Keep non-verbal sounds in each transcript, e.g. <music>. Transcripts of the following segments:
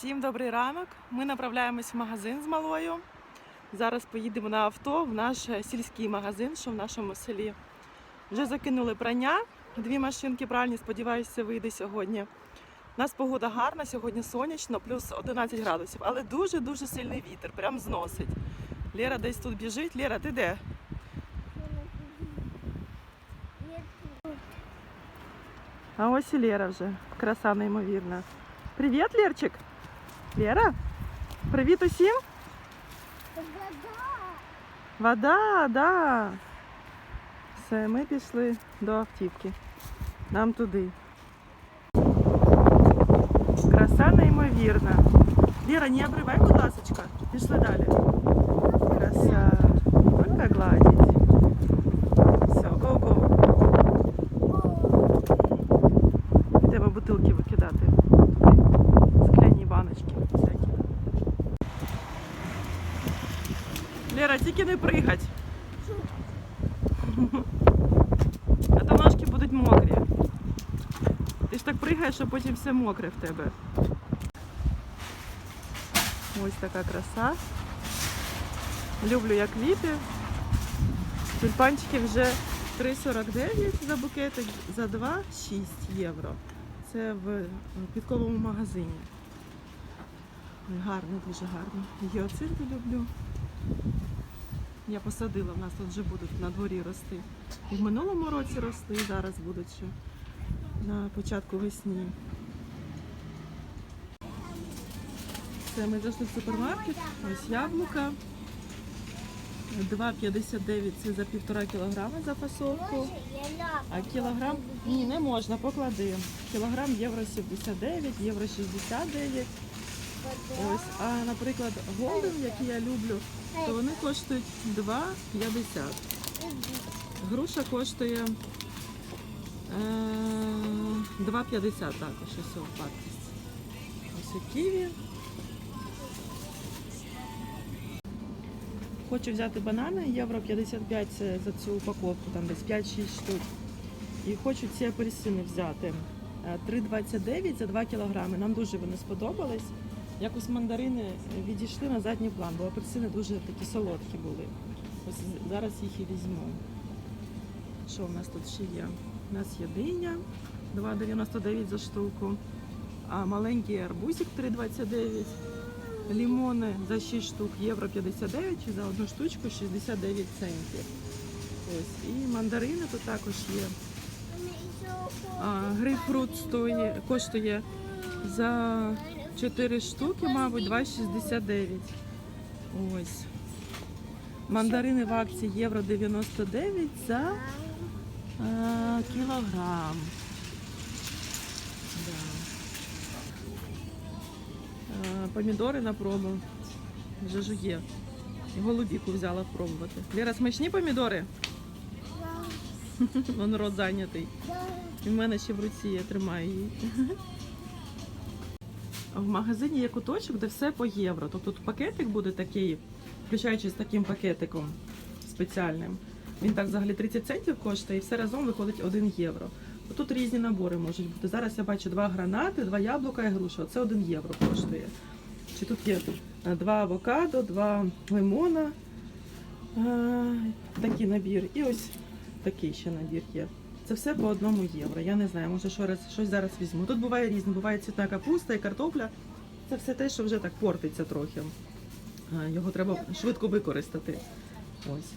Всім добрий ранок. Ми направляємось в магазин з малою. Зараз поїдемо на авто в наш сільський магазин, що в нашому селі. Вже закинули прання, дві машинки пральні, сподіваюся, вийде сьогодні. У нас погода гарна, сьогодні сонячно, плюс 11 градусів, але дуже-дуже сильний вітер, прям зносить. Лера десь тут біжить. Лера, ти де? А ось і Лера вже. Краса неймовірна. Привіт, Лерчик! Лера? Привіт усім! Вода, да. Все, ми пішли до автівки. Нам туди. Краса неймовірна. Лера, не обривай, будь ласочка. Пішли далі. Краса. Только гладить. Тільки не пригать. А то ножки будуть мокрі. Ти ж так пригаєш, а потім все мокре в тебе. Ось така краса. Люблю як квіти. Тюльпанчики вже 3,49 за букетик, за 2,6 євро. Це в підковому магазині. Гарно, дуже гарно. Гіоцинти люблю. Я посадила, в нас тут вже будуть на дворі рости. І в минулому році росли, і зараз будуть ще на початку весні. Це ми зайшли в супермаркет. Ось яблука. 2,59 це за півтора кілограма за фасовку. А кілограм ні, не можна, поклади. Кілограм євро 79, євро 69. Ось, а наприклад, голден, який я люблю, то вони коштують 2,50. Груша коштує е, 2,50 також ось вартість. Ось у ківі. Хочу взяти банани, євро 55 це за цю упаковку, там десь 5-6 штук. І хочу ці апельсини взяти. Е, 3,29 за 2 кілограми. Нам дуже вони сподобались. Якось мандарини відійшли на задній план, бо апельсини дуже такі солодкі були. Ось зараз їх і візьму. Що в нас тут ще є? У нас є диня 2,99 за штуку, а маленький арбузик 3,29. Лімони за 6 штук євро 59 і за одну штучку 69 центів. Ось. І мандарини тут також є. А, грейпфрут коштує за 4 штуки, мабуть, 2,69. Ось. Мандарини в акції євро 99 за а, кілограм. Да. А, помідори на пробу. Вже жує. Голубіку взяла пробувати. Лера, смачні помідори? <laughs> Вон рот зайнятий. І в мене ще в руці я тримаю її. <laughs> В магазині є куточок, де все по євро. Тобто тут пакетик буде такий, включаючи з таким пакетиком спеціальним. Він так взагалі 30 центів коштує і все разом виходить 1 євро. Тут різні набори можуть бути. Зараз я бачу два гранати, два яблука і груша. Це 1 євро коштує. Чи тут є е, два авокадо, два лимона. Е, Такий набір. І ось такий ще набір є. Це все по одному євро. Я не знаю, може що раз, щось зараз візьму. Тут буває різне, буває цвітна капуста і картопля. Це все те, що вже так портиться трохи. Його треба швидко використати. Ось.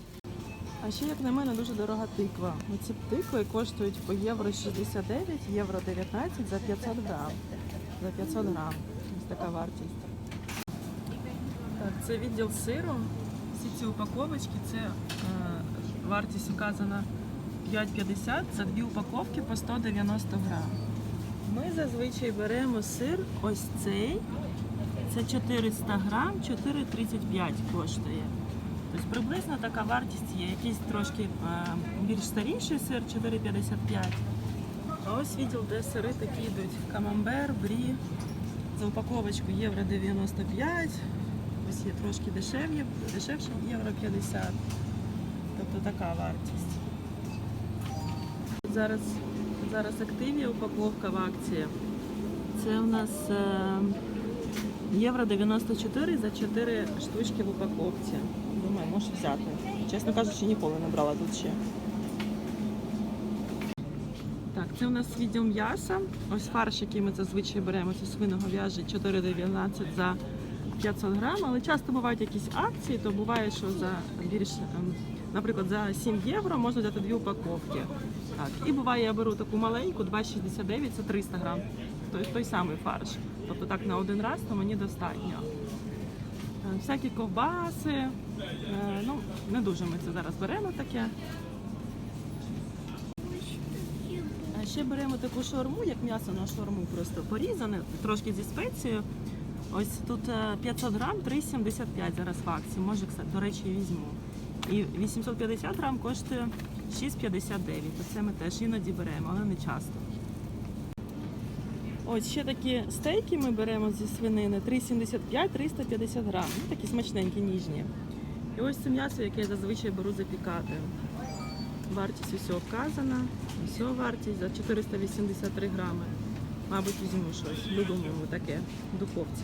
А ще, як на мене, дуже дорога тиква. Оці тикви коштують по євро 69, євро 19 за 500 грам. За 500 грам. Ось така вартість. Так, це відділ сиру. Всі ці упаковочки, це е, вартість вказана 5,50 за дві упаковки по 190 грам. Ми зазвичай беремо сир ось цей. Це 400 грам, 4,35 коштує. Тобто приблизно така вартість є. Якийсь трошки е, більш старіший сир 4,55. А ось відділ, де сири такі йдуть. Камамбер, брі. За упаковочку євро 95. Ось є трошки дешевші євро 50. Тобто така вартість. Зараз, зараз активі упаковка в акції. Це у нас е, Євро 94 за 4 штучки в упаковці. Думаю, можу взяти. Чесно кажучи, ніколи не брала тут ще. Так, це у нас відділ м'яса. Ось фарш, який ми зазвичай беремо, це свиноговяжий 4,19 за 500 грам. Але часто бувають якісь акції, то буває, що за більш, ем, наприклад, за 7 євро можна взяти дві упаковки. Так, і буває, я беру таку маленьку, 2,69, це 300 грам. Той, той самий фарш. Тобто так на один раз, то мені достатньо. Е, Всякі ковбаси. е, Ну, не дуже ми це зараз беремо таке. Ще беремо таку шаурму, як м'ясо на шаурму, просто порізане, трошки зі спецією. Ось тут е, 500 грам 3,75 зараз в акції. Може, до речі, візьму. І 850 грам коштує 6,59. Оце ми теж іноді беремо, але не часто. Ось ще такі стейки ми беремо зі свинини 3,75 350 грам. Ну, такі смачненькі, ніжні. І ось це м'ясо, яке я зазвичай беру запікати. Вартість усього вказана. Усього вартість за 483 грами. Мабуть, візьму щось. Любимо таке в духовці.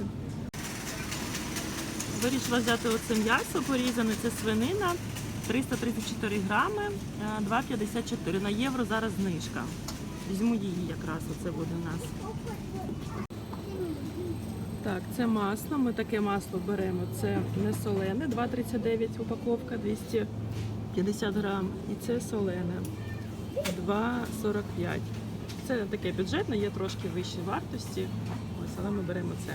Вирішила взяти оце м'ясо порізане, це свинина. 334 грами, е, 2,54. На євро зараз знижка. Візьму її якраз, оце буде у нас. Так, це масло. Ми таке масло беремо. Це не солене, 2,39 упаковка, 250 грам. І це солене, 2,45. Це таке бюджетне, є трошки вищі вартості. Ось, але ми беремо це.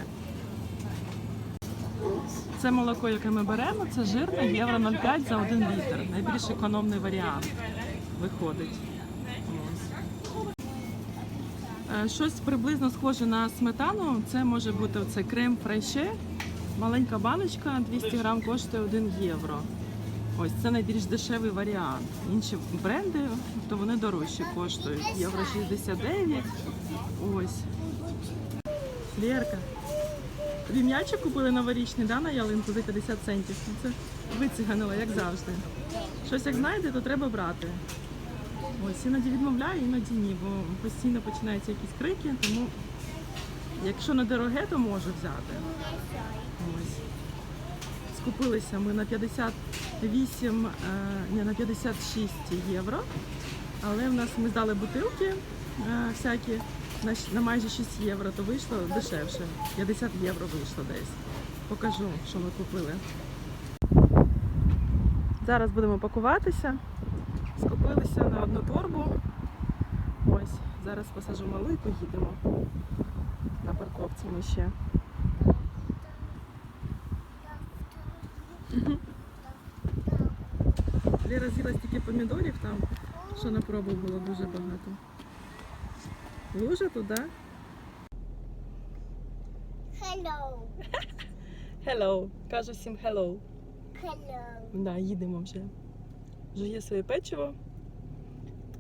Це молоко, яке ми беремо, це жирне, євро 0,5 за 1 літр. Найбільш економний варіант виходить. Е, Щось приблизно схоже на сметану. Це може бути оце крем фрайше. Маленька баночка 200 грам коштує 1 євро. Ось це найбільш дешевий варіант. Інші бренди, то вони дорожчі коштують. Євро 69. Ось. Лєрка. Тобі м'ячик купили новорічний, да, на ялинку за 50 центів. Ну, Це вициганила, як завжди. Щось як знайде, то треба брати. Ось іноді відмовляю, іноді ні, бо постійно починаються якісь крики, тому якщо не дороге, то можу взяти. Ось. Скупилися ми на 58, е, ні, на 56 євро. Але в нас ми здали бутилки е, всякі на, на майже 6 євро, то вийшло дешевше. 50 євро вийшло десь. Покажу, що ми купили. Зараз будемо пакуватися. Скупилися на одну торбу. Ось, зараз посажу малу і поїдемо. На парковці ми ще. Ліра з'їла стільки помідорів там, що на пробу було дуже багато. Лужа туди. Hello. <laughs> Hello. Кажу всім hello. Hello. Да, їдемо вже. Жує своє печиво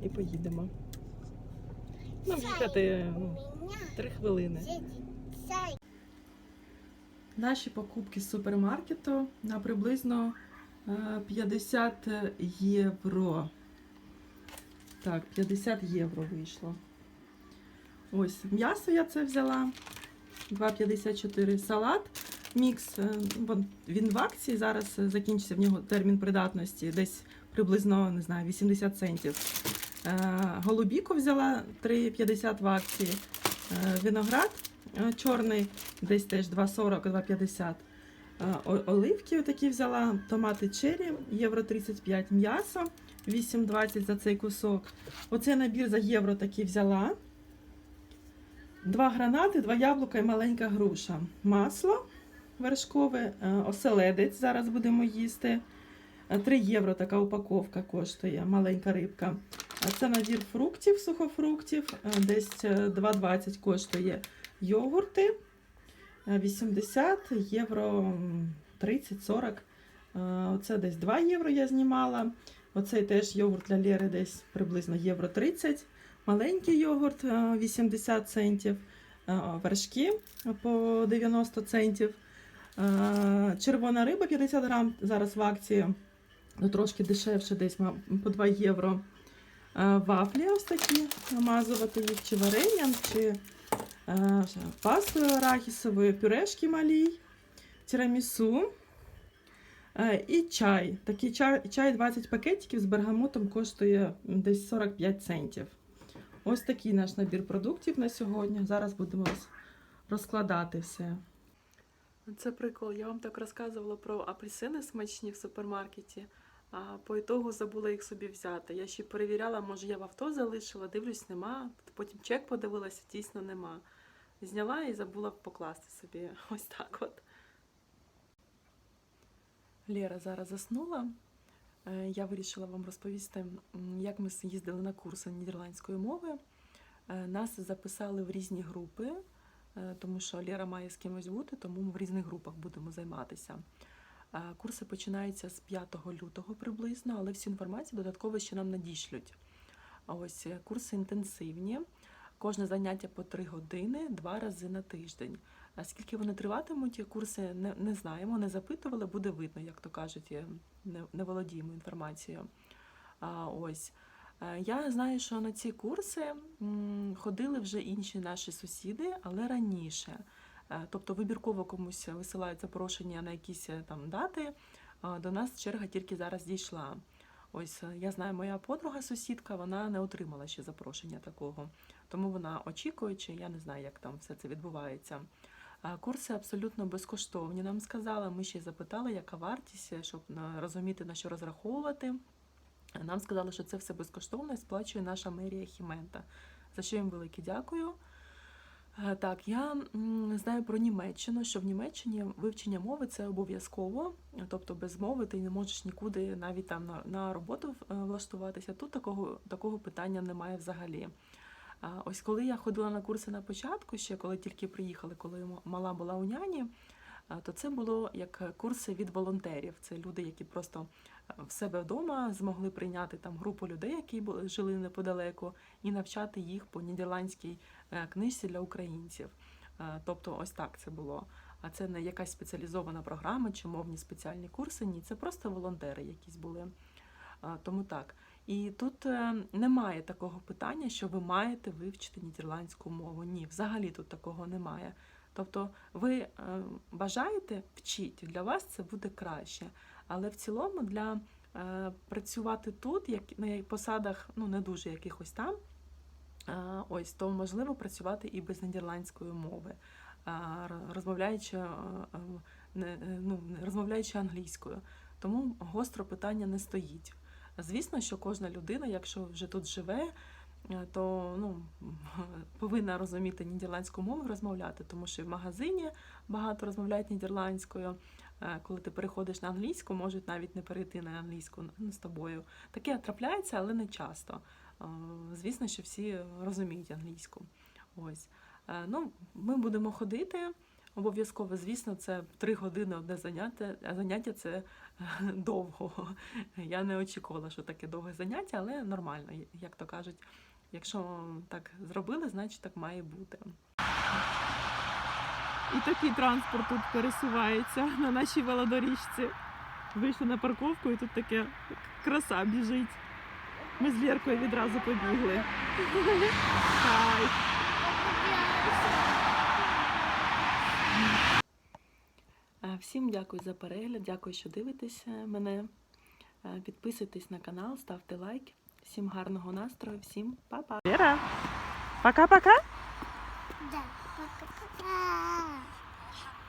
і поїдемо. Нам їхати ну, три хвилини. Наші покупки з супермаркету на приблизно е, 50 євро. Так, 50 євро вийшло. Ось м'ясо я це взяла. 2,54 салат. Мікс. е, Він в акції. Зараз е, закінчиться в нього термін придатності. Десь приблизно не знаю, 80 центів. Е, Голубіку взяла 3,50 в акції. Виноград чорний десь теж 2,40-2,50. Е, Оливки такі взяла, томати черрі, євро 35 м'ясо, 8,20 за цей кусок. Оцей набір за євро такий взяла. Два гранати, два яблука і маленька груша. Масло вершкове, е, оселедець зараз будемо їсти. 3 євро така упаковка коштує, маленька рибка. Це набір фруктів, сухофруктів, е, десь е, 2,20 коштує йогурти. Е, 80 євро 30-40. Е, Оце десь 2 євро я знімала. Оцей теж йогурт для Лєри десь приблизно євро 30. Маленький йогурт е, 80 центів. Е, Вершки по 90 центів. Е, Червона риба 50 грам зараз в акції. Ну, трошки дешевше, десь по 2 євро. Е, Вафлі ось такі, намазувати їх чи варенням, чи е, пастою арахісовою, пюрешки малій, тірамісу е, і чай. Такий чай, чай 20 пакетиків з бергамотом коштує десь 45 центів. Ось такий наш набір продуктів на сьогодні. Зараз будемо розкладати все. Це прикол. Я вам так розказувала про апельсини смачні в супермаркеті, а по ітогу забула їх собі взяти. Я ще перевіряла, може я в авто залишила, дивлюсь, нема. Потім чек подивилася, дійсно нема. Зняла і забула покласти собі. <laughs> Ось так от. Лера зараз заснула. Е, Я вирішила вам розповісти, як ми їздили на курси нідерландської мови. Е, Нас записали в різні групи, е, тому що Лера має з кимось бути, тому ми в різних групах будемо займатися. Курси починаються з 5 лютого приблизно, але всю інформацію додатково ще нам надішлють. Ось курси інтенсивні. Кожне заняття по 3 години, два рази на тиждень. А скільки вони триватимуть, курси не, не знаємо, не запитували, буде видно, як то кажуть, не, не володіємо інформацією. А, ось. Е, Я знаю, що на ці курси ходили вже інші наші сусіди, але раніше. Е, Тобто вибірково комусь висилають запрошення на якісь е, там дати. До нас черга тільки зараз дійшла. Ось е, я знаю, моя подруга сусідка, вона не отримала ще запрошення такого, тому вона очікуючи, я не знаю, як там все це відбувається. Курси абсолютно безкоштовні. Нам сказали, ми ще й запитали, яка вартість, е, щоб розуміти на що розраховувати. Нам сказали, що це все безкоштовно і сплачує наша мерія Хімента. За що їм велике дякую. Е, Так, я знаю про Німеччину, що в Німеччині вивчення мови це обов'язково, тобто без мови ти не можеш нікуди навіть там на, роботу е, влаштуватися. Тут такого, такого питання немає взагалі. Ось коли я ходила на курси на початку, ще коли тільки приїхали, коли мала була у няні, то це було як курси від волонтерів. Це люди, які просто е, в себе вдома змогли прийняти там групу людей, які жили неподалеку, і навчати їх по нідерландській е, книжці для українців. Е, Тобто, ось так це було. А це не якась спеціалізована програма чи мовні спеціальні курси. Ні, це просто волонтери якісь були. Тому так. І тут е, немає такого питання, що ви маєте вивчити нідерландську мову. Ні, взагалі тут такого немає. Тобто, ви е, бажаєте вчіть, для вас це буде краще. Але в цілому для е, працювати тут, як на посадах, ну не дуже якихось там, е, ось то можливо працювати і без нідерландської мови, розмовляючи, ну, розмовляючи англійською. Тому гостро питання не стоїть. Звісно, що кожна людина, якщо вже тут живе, то ну, <laughs> повинна розуміти нідерландську мову розмовляти, тому що в магазині багато розмовляють нідерландською. Е, Коли ти переходиш на англійську, можуть навіть не перейти на англійську ну, з тобою. Таке трапляється, але не часто. Е, Звісно, що всі розуміють англійську. Ось. Е, Ну, ми будемо ходити. Обов'язково, звісно, це три години одне заняття, а заняття це е, довго. <laughs> Я не очікувала, що таке довге заняття, але нормально, як то кажуть. Якщо так зробили, значить так має бути. І такий транспорт тут пересувається на нашій велодоріжці. Вийшли на парковку і тут таке краса біжить. Ми з Лєркою відразу побігли. Хай. Е, Всім дякую за перегляд, дякую, що дивитеся мене. Е, Підписуйтесь на канал, ставте лайк. Всім гарного настрою, всім па-па! Вера. пока-пока. Да. Пока-пока.